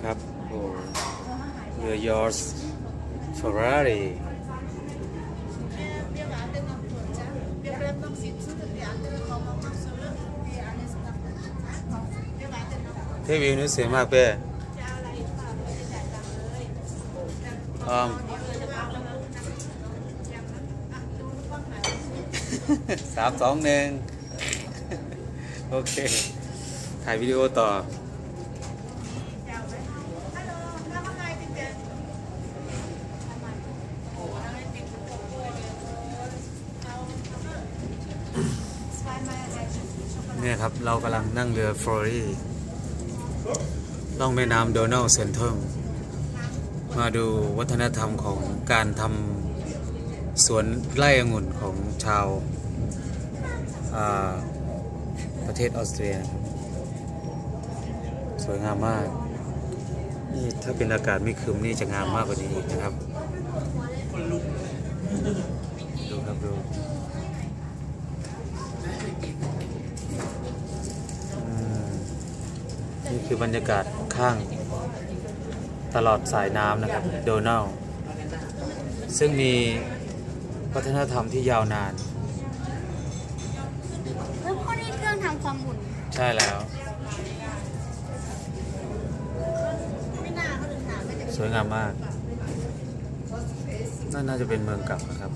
นะครับโอ้เรือยอร์สฟอร์รารี Wir warten noch kurz, ja? Wir bleiben noch sitzen, die anderen kommen noch zurück, die alles nach Wir warten noch kurz. ที่วิวนี่สวยมากเป้จะเอาอะไรอีกเปล่าไม่ได้จ่ายมากล้องหน่อยสามสองหนึ่งโอเค ถ่ายวิดีโอต่อ จะเอาไหมฮัลโหลแล้วว่าไงติ๊กเด็กโอ้แล้วไม่ติดตัวด้วยเลยเอาสไปมาอะไรช็อกโกแลต เนี่ยครับ เรากำลังนั่งเรือฟลอรีล่องแม่น้ำโดนัลเซนเทอร์มาดูวัฒนธรรมของการทำสวนไร่องุ่นของชาวาประเทศออสเตรียครับสวยงามมาก นี่ถ้าเป็นอากาศไม่ครึมนี่จะงามมากกว่านี้อีกนะครับ ดูครับดู อืม นี่คือบรรยากาศข้างตลอดสายน้ำนะครับโดนัลซึ่งมีวัฒนธรรมที่ยาวนาน แล้วพวกนี้เครื่องทำความอุ่นใช่แล้ว ไม่น่าเขาถึงถามไม่ได้สวยงามมาก นั่นน่าจะเป็นเมืองเก่านะครับ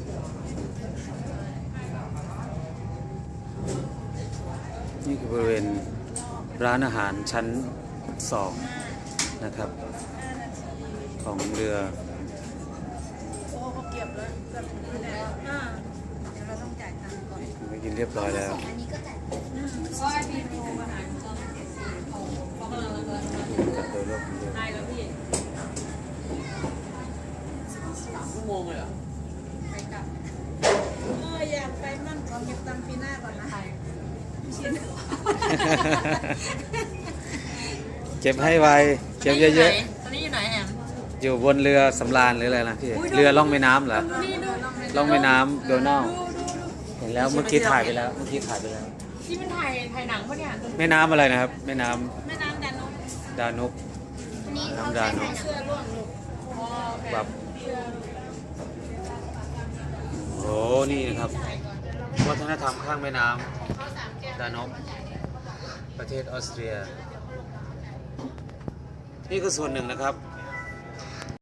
นี่คือบริเวณ ร้านอาหารชั้นสองนะครับ ของเรือโอ้เขาเก็บแล้วแบบนี้แล้วอ่าเดี๋ยวเราต้องจ่ายตังค์ก่อนไปกินเรียบร้อยแล้วอันนี้ก็แต่ก็ดีโมอาหารก็เจ็ดสี่เขาเขากำลังเดินมาถึงจัดโดยรวมเรือได้แล้วพี่สามชั่วโมงเลยเหรอไปกลับเอออยากไปมั่งขอเก็บตังค์ปีหน้าก่อนนะ พี่ชินเก็บให้ไวเก็บเยอะตอนนี้อยู่ไหนแอมๆ อยู่บนเรือสำราญหรืออะไรนะพี่ เรือล่องแม่น้ำเหรอ นี่ดูล่องแม่น้ำโดนัลเห็นแล้วเมื่อกี้ถ่ายไปแล้ว เมื่อกี้ถ่ายไปแล้ว ที่มันถ่ายถ่ายหนังปะเนี่ยแม่น้ำอะไรนะครับ แม่น้ำแม่น้ำดันนกดานุบอันนี้เขาน้ำใช้ดานไข่เสื้อร่วงลูกอ๋อโอเคแบบโอ้นี่นะครับ วัฒนธรรมข้างแม่น้ำ ดานบประเทศออสเตรีย นี่คือส่วนหนึ่งนะครับ